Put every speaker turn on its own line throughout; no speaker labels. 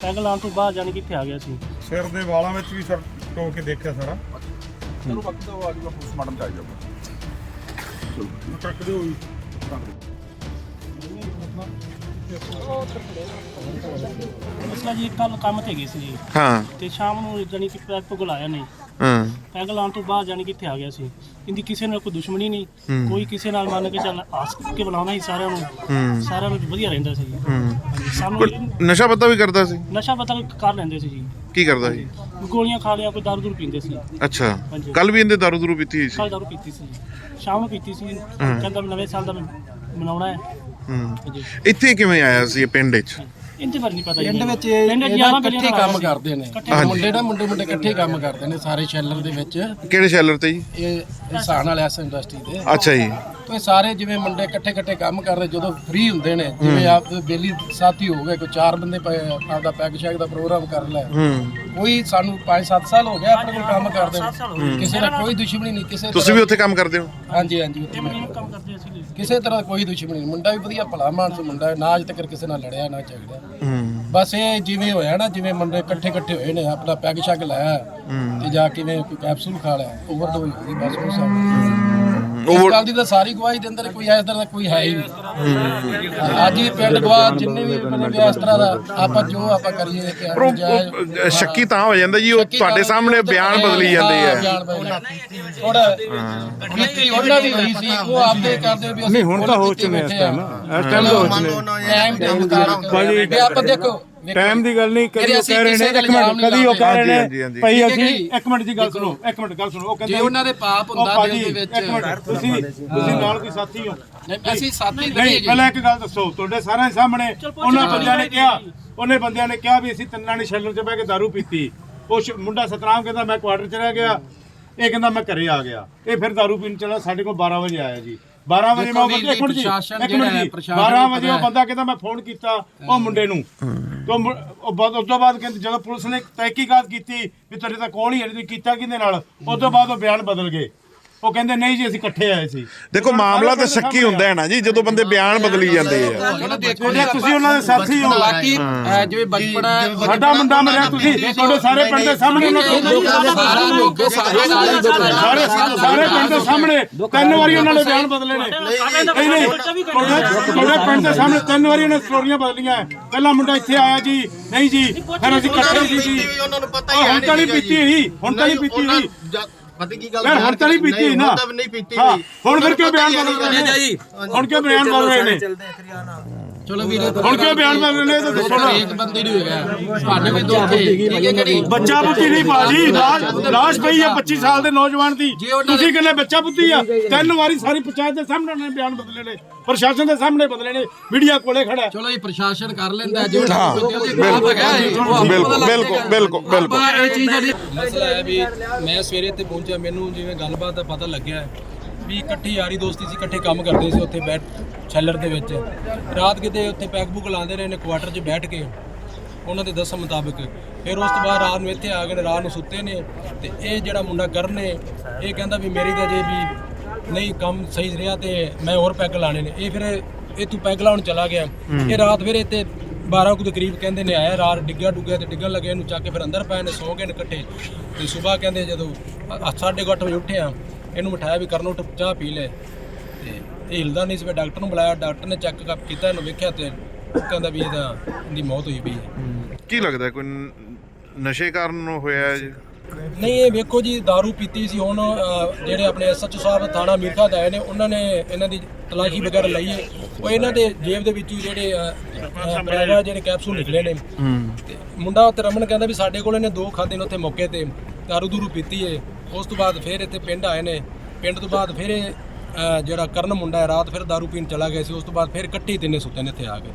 Peg ਲਾਉਣ ਤੋਂ ਬਾਅਦ ਜਾਣੀ ਕਿੱਥੇ ਆ ਗਿਆ ਸੀ।
ਸਿਰ ਦੇ ਵਾਲਾਂ ਵਿੱਚ ਵੀ ਸਰ ਟੋ ਕੇ ਦੇਖਿਆ ਸਾਰਾ।
ਚਲੋ ਬਾਕੀ ਤਾਂ ਉਹ ਆਜੂਗਾ ਪੋਸਟਮਾਰਟਮ ਚ ਆ ਜਾਊਗਾ।
ਚੱਕ ਦਿਓ ਜੀ।
ਜੀ ਕੱਲ ਕੰਮ ਤੇ ਗਏ ਸੀ ਜੀ।
ਹਾਂ।
ਤੇ ਸ਼ਾਮ ਨੂੰ ਜਾਣੀ ਕਿ ਪੈਗ ਤੋਂ ਬੁਲਾਇਆ ਨਹੀਂ।
ਹਾਂ।
ਪੈਗ ਲਾਉਣ ਤੋਂ ਬਾਅਦ ਜਾਣੀ ਕਿੱਥੇ ਆ ਗਿਆ ਸੀ। ਇਹਦੀ ਕਿਸੇ ਨਾਲ ਕੋਈ ਦੁਸ਼ਮਣੀ ਨਹੀਂ। ਕੋਈ ਕਿਸੇ ਨਾਲ ਮੰਨ ਕੇ ਚੱਲ ਆਸ ਕੇ ਬੁਲਾਉਣਾ ਹੀ ਸਾਰਿਆਂ ਨੂੰ। ਸਾਰਿਆਂ ਨੂੰ ਵਧੀਆ ਰਹਿੰਦਾ ਸੀ। ਜੀ ਸਾਨੂੰ
ਨਸ਼ਾ ਪਤਾ ਵੀ ਕਰਦਾ ਸੀ?
ਨਸ਼ਾ ਪਤਾ ਕਰ ਲੈਂਦੇ ਸੀ ਜੀ।
ਕੀ ਕਰਦਾ ਸੀ?
ਗੋਲੀਆਂ ਖਾ ਲਿਆ ਕੋਈ ਦਾਰੂ ਦੂਰ ਪੀਂਦੇ ਸੀ।
ਅੱਛਾ।
ਹਾਂਜੀ।
ਕੱਲ ਵੀ ਇਹਦੇ ਦਾਰੂ ਦੂਰੂ ਪੀਤੀ ਹੋਈ ਸੀ?
ਕੱਲ ਦਾਰੂ ਪੀਤੀ ਸੀ। ਸ਼ਾਮ ਨੂੰ ਪੀਤੀ ਸੀ। ਕਹਿੰਦਾ ਵੀ ਨਵੇਂ ਸਾਲ ਦਾ ਮੈਂ ਮਨਾਉਣਾ ਹੈ।
ਹੂੰ। ਇੱਥੇ ਕਿਵੇਂ ਆਇਆ ਸੀ ਇਹ ਪਿੰਡ ਵਿੱਚ?
ਇਹਦੇ ਬਾਰੇ ਨਹੀਂ ਪਤਾ ਜੀ
ਪਿੰਡ
ਮੈਨੂੰ।
ਵਿੱਚ ਇਹ
ਪਿੰਡ 'ਚ
ਇਹਦਾ
ਗਿਆਰਾਂ
ਇਕੱਠੇ
ਬਿਲੀਅਨ
ਕੰਮ
ਆਇਆ ਸੀ।
ਕਰਦੇ ਨੇ।
ਇਕੱਠੇ
ਹਾਂਜੀ।
ਮੁੰਡੇ ਨਾ ਮੁੰਡੇ ਮੁੰਡੇ ਇਕੱਠੇ ਕੰਮ ਕਰਦੇ ਨੇ ਸਾਰੇ ਸ਼ੈਲਰ ਦੇ ਵਿੱਚ।
ਕਿਹੜੇ ਸ਼ੈਲਰ ਤੇ ਜੀ?
ਇਹ ਇਨਸਾਨ ਵਾਲੇ ਐਸ ਇੰਡਸਟਰੀ ਦੇ।
ਅੱਛਾ ਜੀ।
ਤੇ ਇਹ ਸਾਰੇ ਜਿਵੇਂ ਮੁੰਡੇ ਇਕੱਠੇ ਇਕੱਠੇ ਕੰਮ ਕਰਦੇ ਜਦੋਂ ਫ੍ਰੀ ਹੁੰਦੇ ਨੇ ਜਿਵੇਂ ਆਪ ਬੇਲੀ ਸਾਥੀ ਹੋ ਗਏ ਕੋਈ ਚਾਰ ਬੰਦੇ ਪਏ ਆਪਦਾ ਪੈਗ ਸ਼ੈਗ ਦਾ ਪ੍ਰੋਗਰਾਮ ਕਰ ਲੈ
ਹੂੰ।
ਕੋਈ ਸਾਨੂੰ 5-7 ਸਾਲ ਹੋ ਗਿਆ ਆਪਣੇ ਕੋਲ ਕੰਮ ਕਰਦੇ ਨੂੰ। ਕਿਸੇ ਨਾਲ ਕੋਈ ਦੁਸ਼ਮਣੀ ਨਹੀਂ ਕਿਸੇ
ਤੁਸੀਂ ਵੀ ਉੱਥੇ ਕੰਮ ਕਰਦੇ ਹੋ?
ਹਾਂਜੀ ਹਾਂਜੀ ਉੱਥੇ ਮੈਂ-
ਕੰਮ ਕਰਦੇ ਸੀ
ਕਿਸੇ ਤਰ੍ਹਾਂ ਕੋਈ ਦੁਸ਼ਮਣੀ ਨਹੀਂ। ਮੁੰਡਾ ਵੀ ਵਧੀਆ ਭਲਾ ਮਾਨਸ ਮੁੰਡਾ ਹੈ ਨਾ ਅੱਜ ਤੱਕ ਕਿਸੇ ਨਾਲ ਲੜਿਆ ਨਾ ਝਗੜਿਆ।
ਹੂੰ।
ਬਸ ਇਹ ਜਿਵੇਂ ਹੋਇਆ ਨਾ ਜਿਵੇਂ ਮੁੰਡੇ ਇਕੱਠੇ ਇਕੱਠੇ ਹੋਏ ਨੇ ਆਪਣਾ ਪੈਗ ਸ਼ੱਗ ਲਾਇਆ ਤੇ ਜਾ ਕਿਵੇਂ ਕੋਈ ਕੈਪਸੂਲ ਖਾ ਲਿਆ ਓਵਰਡੋਜ਼ ਹੋ ਗਈ ਬਸ ਉਸ ਹਿਸਾਬ ਨਾਲ। ਇਸ ਗੱਲ ਦੀ ਤਾਂ ਸਾਰੀ ਗਵਾਹੀ ਦਿੰਦੇ ਨੇ ਕੋਈ ਇਸ ਤਰ੍ਹਾਂ ਦਾ ਕੋਈ ਹੈ ਹੀ ਨਹੀਂ। ਅੱਜ ਵੀ ਪਿੰਡ ਗਵਾਹ ਜਿੰਨੇ ਵੀ ਮਤਲਬ ਇਸ ਤਰ੍ਹਾਂ ਦਾ ਆਪਾਂ ਜੋ ਆਪਾਂ ਕਰੀਏ ਕਿ
ਪਰ ਉਹ- ਸ਼ੱਕੀ ਤਾਂ ਹੋ ਜਾਂਦਾ ਜੀ ਉਹ ਤੁਹਾਡੇ ਸਾਹਮਣੇ ਬਿਆਨ ਬਦਲੀ ਜਾਂਦੇ
ਹਾਂ,
ਆ।
ਥੋੜਾ ਬੀਤੀ ਉਹਨਾਂ ਦੀ ਹੋਈ ਸੀ ਉਹ ਆਪਦੇ ਕਰਦੇ ਵੀ ਅਸੀਂ
ਨਹੀਂ, ਹੁਣ ਤਾਂ ਹੋ ਚੁੱਕੇ ਇਸ time, ਇਸ time ਤਾਂ ਹੋ ਚੁੱਕੇ।
ਟਾਈਮ ਦੇ ਮੁਤਾਬਕ ਵੀ ਆਪਾਂ ਦੇਖੋ
ਟਾਈਮ ਦੀ ਗੱਲ ਨਹੀਂ ਕਦੀ ਉਹ ਕਹਿ ਰਹੇ ਨੇ ਇੱਕ ਮਿੰਟ ਕਦੀ ਉਹ ਕਹਿ ਰਹੇ ਨੇ। ਭਈ ਅਸੀਂ। ਇੱਕ ਮਿੰਟ ਦੀ ਗੱਲ ਸੁਣੋ ਇੱਕ ਮਿੰਟ ਗੱਲ ਸੁਣੋ ਉਹ ਕਹਿੰਦੇ
ਜੇ ਉਹਨਾਂ ਦੇ ਪਾਪ ਹੁੰਦਾ ਦਿਲ ਦੇ ਵਿੱਚ।
ਇੱਕ ਮਿੰਟ ਤੁਸੀਂ ਤੁਸੀਂ ਨਾਲ ਕੋਈ ਸਾਥੀ ਹੋ?
ਨਹੀਂ, ਅਸੀਂ ਸਾਥੀ
ਨਹੀਂ
ਨਹੀਂ
ਪਹਿਲਾਂ ਇੱਕ ਗੱਲ ਦੱਸੋ ਤੁਹਾਡੇ ਸਾਰਿਆਂ ਦੇ ਸਾਹਮਣੇ ਉਹਨਾਂ ਬੰਦਿਆਂ ਨੇ ਕਿਹਾ ਉਹਨੇ ਬੰਦਿਆਂ ਨੇ ਕਿਹਾ ਵੀ ਅਸੀਂ ਤਿੰਨਾਂ ਨੇ ਸ਼ੈਲਰ 'ਚ ਬਹਿ ਕੇ ਦਾਰੂ ਪੀਤੀ। ਉਹ ਮੁੰਡਾ ਸਤਨਾਮ ਕਹਿੰਦਾ ਮੈਂ ਕੁਆਟਰ 'ਚ ਰਹਿ ਗਿਆ। ਇਹ ਕਹਿੰਦਾ ਮੈਂ ਘਰੇ ਆ ਗਿਆ। ਇਹ ਫਿਰ ਦਾਰੂ ਪੀਣ ਚਲਾ ਸਾਡੇ ਕੋਲ 12 ਵਜੇ ਆਇਆ ਜੀ। 12 ਵਜੇ ਮੈਂ ਉਹ
ਵੀ
ਇੱਕ ਮਿੰਟ ਜੀ
ਪ੍ਰਸ਼ਾਸਨ
ਇੱਕ ਮਿੰਟ
ਜਿਹੜਾ ਹੈ,
ਜੀ।
ਪ੍ਰਸ਼ਾਸਨ
12
ਨੂੰ
ਵਜੇ ਉਹ। ਬੰਦਾ ਕਹਿੰਦਾ ਮੈਂ ਫੋਨ ਕੀਤਾ ਉਹ ਮੁੰਡੇ ਨੂੰ। ਤੋਂ ਮੁ- ਉਹ ਬਾਅਦ, ਉਸ ਤੋਂ ਬਾਅਦ ਕਹਿੰਦੇ ਜਦੋਂ ਪੁਲਿਸ ਨੇ ਤਹਿਕੀਕਾਤ ਕੀਤੀ ਵੀ ਤੇਰੇ ਤਾਂ ਕੋਲ ਹੀ ਹੈ, ਤੁਸੀਂ ਕੀਤਾ ਕਿਹਦੇ ਨਾਲ? ਉਸ ਤੋਂ ਬਾਅਦ ਉਹ ਬਿਆਨ ਬਦਲ ਗਏ। ਉਹ ਕਹਿੰਦੇ ਨਹੀਂ ਜੀ ਅਸੀਂ ਇਕੱਠੇ ਆਏ ਸੀ।
ਦੇਖੋ ਮਾਮਲਾ ਤਾਂ ਸ਼ੱਕੀ ਹੁੰਦਾ ਹੈ ਨਾ ਜੀ ਜਦੋਂ ਬੰਦੇ ਬਿਆਨ ਬਦਲੀ ਜਾਂਦੇ ਆ।
ਜੇ ਤੁਸੀਂ ਉਹਨਾਂ ਦੇ ਸਾਥੀ ਹੋ।
ਬਾਕੀ ਜਿਵੇਂ ਬਚਪਨਾ
ਸਾਡਾ ਮੁੰਡਾ ਮਰਿਆ ਤੁਸੀਂ ਤੁਹਾਡੇ ਸਾਰੇ ਪਿੰਡ ਦੇ ਸਾਹਮਣੇ ਉਹਨਾਂ ਨੂੰ
ਸਾਰਾ ਲੋਕ ਸਾਰੇ ਸਾਰੇ
ਸਾਰੇ ਸਾਰੇ ਪਿੰਡ ਦੇ ਸਾਹਮਣੇ ਤਿੰਨ ਵਾਰੀ ਉਹਨਾਂ ਨੇ ਬਿਆਨ ਬਦਲੇ ਨੇ। ਨਹੀਂ ਨਹੀਂ ਤੁਹਾਡੇ ਤੁਹਾਡੇ ਪਿੰਡ ਦੇ ਸਾਹਮਣੇ ਤਿੰਨ ਵਾਰੀ ਉਹਨੇ ਸਟੋਰੀਆਂ ਬਦਲੀਆਂ। ਪਹਿਲਾ ਮੁੰਡਾ ਇੱਥੇ ਆਇਆ ਜੀ ਨਹੀਂ ਜੀ ਫਿਰ ਅਸੀਂ ਇਕੱਠੇ ਸੀ ਜੀ।
ਉਹਨਾਂ ਨੂੰ ਪਤਾ
ਉਹ
ਹੀ ਹੈ
ਹੁਣ ਤਾਂ ਨਹੀਂ ਪੀਤੀ ਹੀ ਹੁਣ ਤਾਂ ਨਹੀਂ ਪੀਤੀ
ਪਤਾ ਕੀ ਗੱਲ
ਯਾਰ ਹੁਣ ਤਾਂ ਨਹੀਂ ਪੀਤੀ ਨਾ।
ਹੁਣ ਨਹੀਂ ਪੀਤੀ
ਫਿਰ ਕਿਉਂ ਬਿਆਨ ਬਦਲ ਰਹੇ ਨੇ? ਹੁਣ ਕਿਉਂ ਬਿਆਨ ਬਦਲ ਰਹੇ ਨੇ?
ਚਲੋ ਵੀਰੇ
ਹੁਣ ਕਿਉਂ ਬਿਆਨ ਬਦਲ ਰਹੇ ਨੇ? ਇਹ ਤਾਂ ਦੱਸੋ ਨਾ।
ਇੱਕ ਬੰਦੇ ਨਹੀਂ ਹੋਇਆ ਸਾਡੇ ਵੀ ਦੋਖੇ ਠੀਕ ਹੈ ਕਿਹੜੀ
ਬੱਚਾ ਪੁੱਤੀ ਨਹੀਂ ਬਾਜੀ ਲਾਸ਼ ਲਾਸ਼ ਪਈ ਆ 25 ਸਾਲ ਦੇ ਨੌਜਵਾਨ ਦੀ। ਤੁਸੀਂ ਕਹਿੰਦੇ ਬੱਚਾ ਪੁੱਤੀ ਆ। ਤਿੰਨ ਵਾਰੀ ਸਾਰੀ ਪੰਚਾਇਤ ਦੇ ਸਾਹਮਣੇ ਉਹਨੇ ਬਿਆਨ ਬਦਲੇ ਨੇ। ਪ੍ਰਸ਼ਾਸਨ ਦੇ ਸਾਹਮਣੇ ਬਦਲੇ ਨੇ। ਮੀਡੀਆ ਕੋਲੇ ਖੜਾ ਹੈ।
ਚਲੋ ਇਹ ਪ੍ਰਸ਼ਾਸਨ ਕਰ ਲੈਂਦਾ ਜੇ
ਹਾਂ,
ਬਿਲਕੁਲ।
ਬਿਲਕੁਲ ਬਿਲਕੁਲ ਬਿਲਕੁਲ
ਇਹ ਚੀਜ਼ ਜਿਹੜੀ
ਮਸਲਾ ਹੈ ਵੀ ਮੈਂ ਸਵੇਰੇ ਇੱਥੇ ਪਹੁੰਚਿਆ। ਮੈਨੂੰ ਜਿਵੇਂ ਗੱਲਬਾਤ ਦਾ ਪਤਾ ਲੱਗਿਆ ਵੀ ਇਕੱਠੀ ਯਾਰੀ ਦੋਸਤੀ ਸੀ ਇਕੱਠੇ ਕੰਮ ਕਰਦੇ ਸੀ ਉੱਥੇ ਬੈਠ ਛੱਲਰ ਦੇ ਵਿੱਚ। ਰਾਤ ਕਿਤੇ ਉੱਥੇ ਪੈਕ ਬੁੱਕ ਲਾਉਂਦੇ ਰਹੇ ਨੇ ਕੁਆਟਰ 'ਚ ਬੈਠ ਕੇ। ਉਹਨਾਂ ਦੇ ਦੱਸਣ ਮੁਤਾਬਕ ਫਿਰ ਉਸ ਤੋਂ ਬਾਅਦ ਰਾਤ ਨੂੰ ਇੱਥੇ ਆ ਗਏ ਰਾਤ ਨੂੰ ਸੁੱਤੇ ਨੇ ਤੇ ਇਹ ਜਿਹੜਾ ਮੁੰਡਾ ਕਰਨ ਨੇ ਇਹ ਕਹਿੰਦਾ ਵੀ ਮੇਰੀ ਤਾਂ ਜੇ ਵੀ ਨਹੀਂ ਕੰਮ ਸਹੀ ਰਿਹਾ ਤੇ ਮੈਂ ਹੋਰ ਪੈਗ ਲਾਣੇ ਨੇ। ਇਹ ਫਿਰ ਇਹ ਤੂੰ ਪੈਗ ਲਾਉਣ ਚਲਾ ਗਿਆ। ਇਹ ਰਾਤ ਫਿਰ ਇੱਥੇ 12 ਕੁ ਦੇ ਕਰੀਬ ਕਹਿੰਦੇ ਨੇ ਆਇਆ ਰਾਤ ਡਿੱਗਿਆ ਡੁੱਗਿਆ ਤੇ ਡਿੱਗਣ ਲੱਗੇ ਇਹਨੂੰ ਚੱਕ ਕੇ ਫਿਰ ਅੰਦਰ ਪਏ ਨੇ ਸੌ ਗਏ ਨੇ ਇਕੱਠੇ। ਤੇ ਸਵੇਰ ਕਹਿੰਦੇ ਜਦੋਂ ਅ- ਸਾਢੇ ਕੁ ਅੱਠ ਵਜੇ ਉੱਠਿਆ ਇਹਨੂੰ ਬਿਠਾਇਆ ਵੀ ਕਰਨ ਉੱਠ ਚਾਹ ਪੀ ਲੈ। ਤੇ ਇਹ ਹਿਲਦਾ ਨਹੀਂ ਸੀ ਮੈਂ ਡਾਕਟਰ ਨੂੰ ਬੁਲਾਇਆ ਡਾਕਟਰ ਨੇ ਚੈੱਕ ਅਪ ਕੀਤਾ ਇਹਨੂੰ ਵੇਖਿਆ ਤੇ ਕਹਿੰਦਾ ਵੀ ਇਹਦਾ ਇਹਦੀ ਮੌਤ ਹੋਈ ਪਈ ਹੈ।
ਕੀ ਲੱਗਦਾ ਕੋਈ ਨਸ਼ੇ ਕਾਰਨ ਹੋਇਆ ਹੈ
ਨਹੀਂ ਇਹ ਵੇਖੋ ਜੀ दारू ਪੀਤੀ ਸੀ ਹੁਣ ਜਿਹੜੇ ਆਪਣੇ ਐਸਐਚਓ ਸਾਹਿਬ ਥਾਣਾ ਮੀਰਖਾ ਦੇ ਆਏ ਨੇ ਉਹਨਾਂ ਨੇ ਇਹਨਾਂ ਦੀ ਤਲਾਸ਼ੀ ਵਗੈਰਾ ਲਈ ਹੈ। ਉਹ ਇਹਨਾਂ ਦੇ ਜੇਬ ਦੇ ਵਿੱਚੋਂ ਜਿਹੜੇ ਅਹ, ਜਿਹੜੇ ਕੈਪਸੂਲ ਨਿਕਲੇ ਨੇ। ਤੇ ਮੁੰਡਾ ਤੇ ਰਮਨ ਕਹਿੰਦਾ ਵੀ ਸਾਡੇ ਕੋਲ ਇਹਨੇ ਦੋ ਖਾਦੇ ਨੇ ਉੱਥੇ ਮੌਕੇ ਤੇ ਦਾਰੂ ਦੂਰੂ ਪੀਤੀ ਹੈ। ਉਸ ਤੋਂ ਬਾਅਦ ਫਿਰ ਇੱਥੇ ਪਿੰਡ ਆਏ ਨੇ। ਪਿੰਡ ਤੋਂ ਬਾਅਦ ਫਿਰ ਇਹ ਜਿਹੜਾ ਕਰਨ ਮੁੰਡਾ ਹੈ ਰਾਤ ਫਿਰ दारू ਪੀਣ ਚਲਾ ਗਿਆ ਸੀ। ਉਸ ਤੋਂ ਬਾਅਦ ਫਿਰ ਇਕੱਠੇ ਹੀ ਤਿੰਨੇ ਸੁੱਤੇ ਨੇ ਇੱਥੇ ਆ ਕੇ।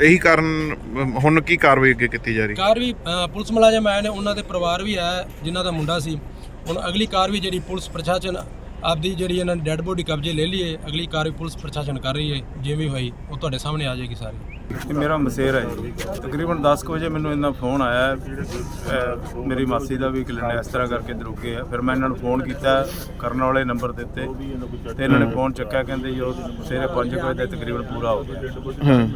ਇਹੀ ਕਾਰਨ ਅਮ, ਹੁਣ ਕੀ ਕਾਰਵਾਈ ਅੱਗੇ ਕੀਤੀ ਜਾ ਰਹੀ?
ਕਾਰ ਵੀ ਪੁਲਿਸ ਮੁਲਾਜ਼ਮ ਆਏ ਨੇ। ਉਹਨਾਂ ਦੇ ਪਰਿਵਾਰ ਵੀ ਆਇਆ ਜਿਨ੍ਹਾਂ ਦਾ ਮੁੰਡਾ ਸੀ। ਹੁਣ ਅਗਲੀ ਕਾਰ ਵੀ ਜਿਹੜੀ ਪੁਲਿਸ ਪ੍ਰਸ਼ਾਸਨ ਆਪਦੀ ਜਿਹੜੀ ਇਹਨਾਂ ਨੇ ਡੈੱਡ ਬੋਡੀ ਕਬਜ਼ੇ ਲੈ ਲਈਏ। ਅਗਲੀ ਕਾਰ ਵੀ ਪੁਲਿਸ ਪ੍ਰਸ਼ਾਸਨ ਕਰ ਰਹੀ ਹੈ। ਜਿਵੇਂ ਹੋਈ ਉਹ ਤੁਹਾਡੇ ਸਾਹਮਣੇ ਆ ਜਾਏਗੀ ਸਾਰੀ।
ਇਹ ਮੇਰਾ ਮਸੇਰ ਹੈ ਜੀ। ਤਕਰੀਬਨ 10 ਕੁ ਵਜੇ ਮੈਨੂੰ ਇਹਨਾਂ ਫੋਨ ਆਇਆ। ਅਹ ਮੇਰੀ ਮਾਸੀ ਦਾ ਵੀ ਕਲਿੰਡ ਇਸ ਤਰ੍ਹਾਂ ਕਰਕੇ ਦਰੁਕੇ ਆ। ਫਿਰ ਮੈਂ ਇਹਨਾਂ ਨੂੰ ਫੋਨ ਕੀਤਾ ਕਰਨ ਵਾਲੇ ਨੰਬਰ ਦਿੱਤੇ। ਤੇ ਇਹਨਾਂ ਨੇ ਫੋਨ ਚੱਕਿਆ ਕਹਿੰਦੇ ਜੀ ਉਹ ਸਵੇਰੇ 5 ਵਜੇ ਦਾ ਤਕਰੀਬਨ ਪੂਰਾ ਹੋ ਗਿਆ।
ਹਾਂ।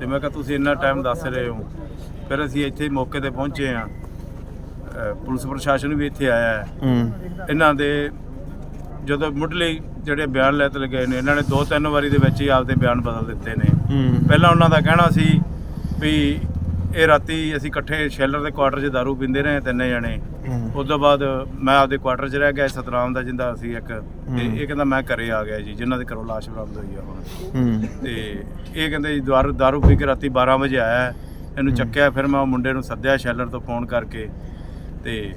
ਤੇ ਮੈਂ ਕਿਹਾ ਤੁਸੀਂ ਇੰਨਾ ਟਾਈਮ ਦੱਸ ਰਹੇ ਹੋ? ਫਿਰ ਅਸੀਂ ਇੱਥੇ ਮੌਕੇ ਤੇ ਪਹੁੰਚੇ ਆ ਪੁਲਿਸ ਪ੍ਰਸ਼ਾਸਨ ਵੀ ਇੱਥੇ ਆਇਆ ਹੈ।
ਹੂੰ।
ਇਹਨਾਂ ਦੇ ਜਦੋਂ ਮੁੱਢਲੇ ਜਿਹੜੇ ਬਿਆਨ ਲੈਤ ਲਗੇ ਨੇ ਇਹਨਾਂ ਨੇ ਦੋ ਤਿੰਨ ਵਾਰੀ ਦੇ ਵਿੱਚ ਹੀ ਆਪਦੇ ਬਿਆਨ ਬਦਲ ਦਿੱਤੇ ਨੇ। ਪਹਿਲਾਂ ਉਹਨਾਂ ਦਾ ਕਹਿਣਾ ਸੀ ਵੀ ਇਹ ਰਾਤੀ ਅਸੀਂ ਇਕੱਠੇ ਸ਼ੈਲਰ ਦੇ ਕੁਆਟਰ 'ਚ ਦਾਰੂ ਪੀਂਦੇ ਰਹੇ ਤਿੰਨੇ ਜਣੇ। ਉਸ ਤੋਂ ਬਾਅਦ ਮੈਂ ਆਪਦੇ ਕੁਆਟਰ 'ਚ ਰਹਿ ਗਿਆ ਸਤਨਾਮ ਦਾ ਜਿੰਦਾ ਸੀ ਇੱਕ। ਤੇ ਇਹ ਕਹਿੰਦਾ ਮੈਂ ਘਰੇ ਆ ਗਿਆ ਜੀ ਜਿਨ੍ਹਾਂ ਦੇ ਘਰੋਂ ਲਾਸ਼ ਬਰਾਮਦ ਹੋਈ ਆ ਹੁਣ। ਤੇ ਇਹ ਕਹਿੰਦੇ ਜੀ ਦਾਰੂ ਦਾਰੂ ਪੀ ਕੇ ਰਾਤੀ 12 ਵਜੇ ਆਇਆ। ਇਹਨੂੰ ਚੱਕਿਆ ਫਿਰ ਮੈਂ ਉਹ ਮੁੰਡੇ ਨੂੰ ਸੱਦਿਆ ਸ਼ੈਲਰ ਤੋਂ ਫੋਨ ਕਰਕੇ। ਤੇ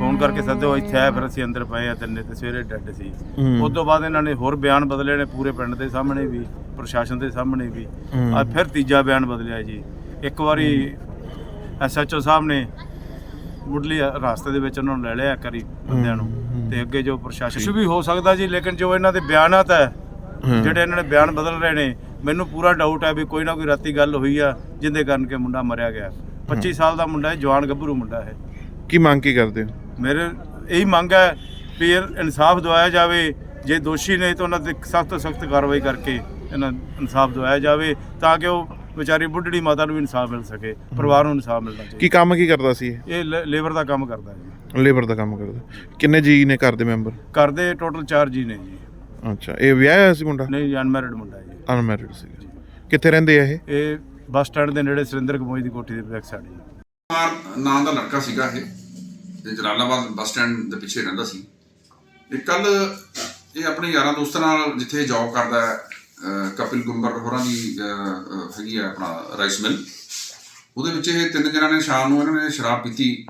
ਫੋਨ ਕਰਕੇ ਉਹ ਇੱਥੇ ਆਇਆ ਫਿਰ ਅਸੀਂ ਅੰਦਰ ਪਏ ਆ ਤਿੰਨੇ ਤੇ ਸਵੇਰੇ ਡੈੱਡ ਸੀ।
ਹੂੰ।
ਉਸ ਤੋਂ ਬਾਅਦ ਇਹਨਾਂ ਨੇ ਹੋਰ ਬਿਆਨ ਬਦਲੇ ਨੇ ਪੂਰੇ ਪਿੰਡ ਦੇ ਸਾਹਮਣੇ ਵੀ ਪ੍ਰਸ਼ਾਸਨ ਦੇ ਸਾਹਮਣੇ ਵੀ।
ਹੂੰ।
ਅੱਜ ਫਿਰ ਤੀਜਾ ਬਿਆਨ ਬਦਲਿਆ ਜੀ। ਇੱਕ ਵਾਰੀ ਐਸਐਚਓ ਸਾਹਿਬ ਨੇ ਮੁੱਢਲੀ ਰਾਸਤੇ ਦੇ ਵਿੱਚ ਉਹਨਾਂ ਨੂੰ ਲੈ ਲਿਆ ਕਰੀ ਬੰਦਿਆਂ ਨੂੰ ਤੇ ਅੱਗੇ ਜੋ ਪ੍ਰਸ਼ਾਸਨ ਕੁਛ ਵੀ ਹੋ ਸਕਦਾ ਜੀ ਲੇਕਿਨ ਜੋ ਇਹਨਾਂ ਦੇ ਬਿਆਨਾਤ ਹੈ
ਹੂੰ।
ਜਿਹੜੇ ਇਹਨਾਂ ਨੇ ਬਿਆਨ ਬਦਲ ਰਹੇ ਨੇ ਮੈਨੂੰ ਪੂਰਾ ਡਾਊਟ ਹੈ ਵੀ ਕੋਈ ਨਾ ਕੋਈ ਰਾਤੀ ਗੱਲ ਹੋਈ ਆ ਜਿੰਦੇ ਕਾਰਨ ਕਿ ਮੁੰਡਾ ਮਰਿਆ ਗਿਆ। 25 ਸਾਲ ਦਾ ਮੁੰਡਾ ਹੈ ਜਵਾਨ ਗੱਭਰੂ ਮੁੰਡਾ ਹੈ।
ਕੀ ਮੰਗ ਕੀ ਕਰਦੇ ਹੋ?
ਮੇਰੇ ਇਹੀ ਮੰਗ ਹੈ ਵੀ ਇਹ ਇਨਸਾਫ ਦਿਵਾਇਆ ਜਾਵੇ ਜੇ ਦੋਸ਼ੀ ਨੇ ਤਾਂ ਉਹਨਾਂ ਤੇ ਸਖਤ ਤੋਂ ਸਖਤ ਕਾਰਵਾਈ ਕਰਕੇ ਇਹਨਾਂ ਇਨਸਾਫ ਦਿਵਾਇਆ ਜਾਵੇ ਤਾਂ ਕਿ ਉਹ ਵਿਚਾਰੀ ਬੁੱਢੜੀ ਮਾਤਾ ਨੂੰ ਵੀ ਇਨਸਾਫ ਮਿਲ ਸਕੇ ਪਰਿਵਾਰ ਨੂੰ ਇਨਸਾਫ ਮਿਲਣਾ
ਕੀ
ਚਾਹੀਦਾ
ਕੰਮ ਕੀ ਕਰਦਾ ਸੀ ਇਹ?
ਲੇਬਰ ਦਾ ਕੰਮ ਕਰਦਾ ਜੀ।
ਲੇਬਰ ਦਾ ਕੰਮ ਕਰਦਾ। ਕਿੰਨੇ ਜੀ ਨੇ ਘਰ ਦੇ ਮੈਂਬਰ?
ਕਰਦੇ ਟੋਟਲ 4 ਜੀ ਨੇ ਜੀ।
ਅੱਛਾ ਇਹ ਵਿਆਹਿਆ ਹੋਇਆ ਸੀ ਮੁੰਡਾ?
ਨਹੀਂ ਅਨਮੈਰਿਡ ਮੁੰਡਾ ਜੀ।
ਅਨਮੈਰਿਡ ਸੀ। ਕਿੱਥੇ ਰਹਿੰਦੇ ਆ ਇਹ?
ਇਹ ਬੱਸ ਸਟੈਂਡ ਦੇ ਨੇੜੇ ਸੁਰਿੰਦਰ ਕਮੋਈ ਦੀ ਕੋਠੀ ਦੇ ਬੈਕ ਸਾਈਡ ਜੀ।
ਨਾਂ ਦਾ ਲੜਕਾ ਸੀਗਾ ਇਹ। ਤੇ ਜਲਾਲਾਬਾਦ ਬੱਸ ਸਟੈਂਡ ਦੇ ਪਿੱਛੇ ਰਹਿੰਦਾ ਸੀ। ਇਹ ਕੱਲ ਇਹ ਆਪਣੇ ਯਾਰਾਂ ਦੋਸਤਾਂ ਨਾਲ ਜਿੱਥੇ ਜੌਬ ਕਰਦਾ ਹੈ ਕਪਿਲ ਗੁੰਬਰ ਹੋਰਾਂ ਦੀ ਹੈਗੀ ਆ ਆਪਣਾ ਰਾਈਸ ਮਿਲ ਉਹਦੇ ਵਿੱਚ ਇਹ ਤਿੰਨ ਜਣਾਂ ਨੇ ਸ਼ਾਮ ਨੂੰ ਇਹਨਾਂ ਨੇ ਸ਼ਰਾਬ ਪੀਤੀ।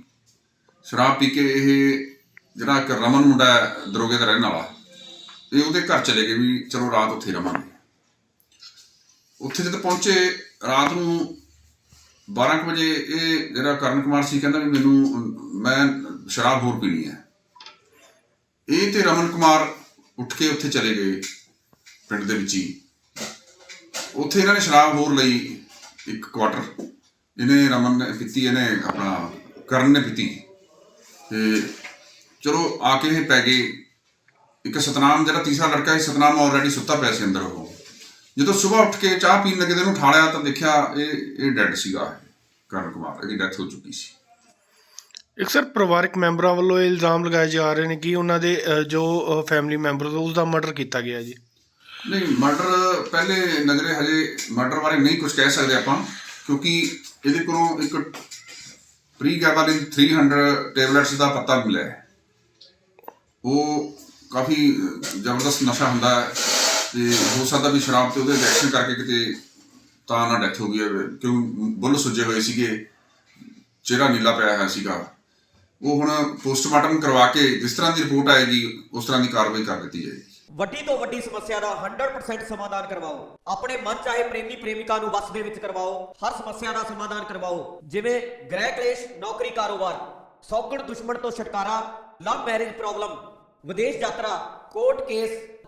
ਸ਼ਰਾਬ ਪੀ ਕੇ ਇਹ ਜਿਹੜਾ ਇੱਕ ਰਮਨ ਮੁੰਡਾ ਹੈ, ਦਰੋਗੇ ਦਾ ਰਹਿਣ ਵਾਲਾ ਇਹ ਉਹਦੇ ਘਰ ਚਲੇ ਗਏ ਵੀ ਚਲੋ ਰਾਤ ਉੱਥੇ ਰਵਾਂਗੇ। ਉੱਥੇ ਜਦੋਂ ਪਹੁੰਚੇ ਰਾਤ ਨੂੰ 12 ਕੁ ਵਜੇ ਇਹ ਜਿਹੜਾ ਕਰਨ ਕੁਮਾਰ ਸੀ, ਕਹਿੰਦਾ ਵੀ ਮੈਨੂੰ, ਮੈਂ ਸ਼ਰਾਬ ਹੋਰ ਪੀਣੀ ਹੈ। ਇਹ ਤੇ ਰਮਨ ਕੁਮਾਰ ਉੱਠ ਕੇ ਉੱਥੇ ਚਲੇ ਗਏ, ਪਿੰਡ ਦੇ ਵਿੱਚ ਹੀ। ਉੱਥੇ ਇਹਨਾਂ ਨੇ ਸ਼ਰਾਬ ਹੋਰ ਲਈ ਇੱਕ ਕੁਆਟਰ ਇਹਨੇ ਰਮਨ ਨੇ ਪੀਤੀ, ਇਹਨੇ ਆਪਣਾ ਕਰਨ ਨੇ ਪੀਤੀ। ਤੇ ਚਲੋ ਆ ਕੇ ਇਹ ਪੈ ਗਏ। ਇੱਕ ਸਤਨਾਮ, ਜਿਹੜਾ ਤੀਸਰਾ ਲੜਕਾ ਸੀ, ਸਤਨਾਮ ਆਲਰੇਡੀ ਸੁੱਤਾ ਪਿਆ ਸੀ ਅੰਦਰ ਉਹ। ਜਦੋਂ ਸਵੇਰ ਉੱਠ ਕੇ ਚਾਹ ਪੀਣ ਲੱਗੇ ਤੇ ਇਹਨੂੰ ਉਠਾਲਿਆ ਤਾਂ ਦੇਖਿਆ ਇਹ ਇਹ ਡੈੱਡ ਸੀਗਾ ਕਰਨ ਕੁਮਾਰ ਇਹਦੀ ਡੈਥ ਹੋ ਚੁੱਕੀ ਸੀ।
ਇੱਕ ਸਰ ਪਰਿਵਾਰਕ ਮੈਂਬਰਾਂ ਵੱਲੋਂ ਇਹ ਇਲਜ਼ਾਮ ਲਗਾਏ ਜਾ ਰਹੇ ਨੇ ਕਿ ਉਹਨਾਂ ਦੇ ਅ, ਜੋ ਫੈਮਿਲੀ ਮੈਂਬਰ ਉਸ ਦਾ ਮਰਡਰ ਕੀਤਾ ਗਿਆ ਜੀ।
ਨਹੀਂ ਮਰਡਰ ਪਹਿਲੇ ਨਜ਼ਰੇ ਹਜੇ ਮਰਡਰ ਬਾਰੇ ਨਹੀਂ ਕੁਝ ਕਹਿ ਸਕਦੇ ਆਪਾਂ ਕਿਉਂਕਿ ਇਹਦੇ ਕੋਲੋਂ ਇੱਕ ਪ੍ਰੀ ਗੈਬਾਲਿਨ 300 ਟੈਬਲੇਟਸ ਦਾ ਪਤਾ ਮਿਲਿਆ ਹੈ। ਉਹ ਕਾਫੀ ਜ਼ਬਰਦਸਤ ਨਸ਼ਾ ਹੁੰਦਾ ਹੈ। ਤੇ ਹੋ ਸਕਦਾ ਵੀ ਸ਼ਰਾਬ ਤੇ ਉਹਦੇ ਰਿਐਕਸ਼ਨ ਕਰਕੇ ਕਿਤੇ ਤਾਂ ਨਾ ਡੈਥ ਹੋ ਗਈ ਹੈ ਕਿਉਂ ਬੁੱਲ ਸੁੱਜੇ ਹੋਏ ਸੀਗੇ, ਚਿਹਰਾ ਨੀਲਾ ਪਿਆ ਹੋਇਆ ਸੀਗਾ। ਉਹ ਹੁਣ ਪੋਸਟਮਾਰਟਮ ਕਰਵਾ ਕੇ ਜਿਸ ਤਰ੍ਹਾਂ ਦੀ ਰਿਪੋਰਟ ਆਏਗੀ, ਉਸ ਤਰ੍ਹਾਂ ਦੀ ਕਾਰਵਾਈ ਕਰ ਦਿੱਤੀ ਜਾਏਗੀ।
ਵੱਡੀ ਤੋਂ ਵੱਡੀ ਸਮੱਸਿਆ ਦਾ 100% ਸਮਾਧਾਨ ਕਰਵਾਓ। ਆਪਣੇ ਮਨ ਚਾਹੇ ਪ੍ਰੇਮੀ ਪ੍ਰੇਮਿਕਾ ਨੂੰ ਵਸ ਦੇ ਵਿੱਚ ਕਰਵਾਓ, ਹਰ ਸਮੱਸਿਆ ਦਾ ਸਮਾਧਾਨ ਕਰਵਾਓ। ਜਿਵੇਂ ਗ੍ਰਹਿ ਕਲੇਸ਼, ਨੌਕਰੀ ਕਾਰੋਬਾਰ, ਸੌਗਣ ਦੁਸ਼ਮਣ ਤੋਂ ਛੁਟਕਾਰਾ ਲਵ ਮੈਰਿਜ ਪ੍ਰੋਬਲਮ ਵਿਦੇਸ਼ ਯਾਤਰਾ ਕੋਰਟ ਕੇਸ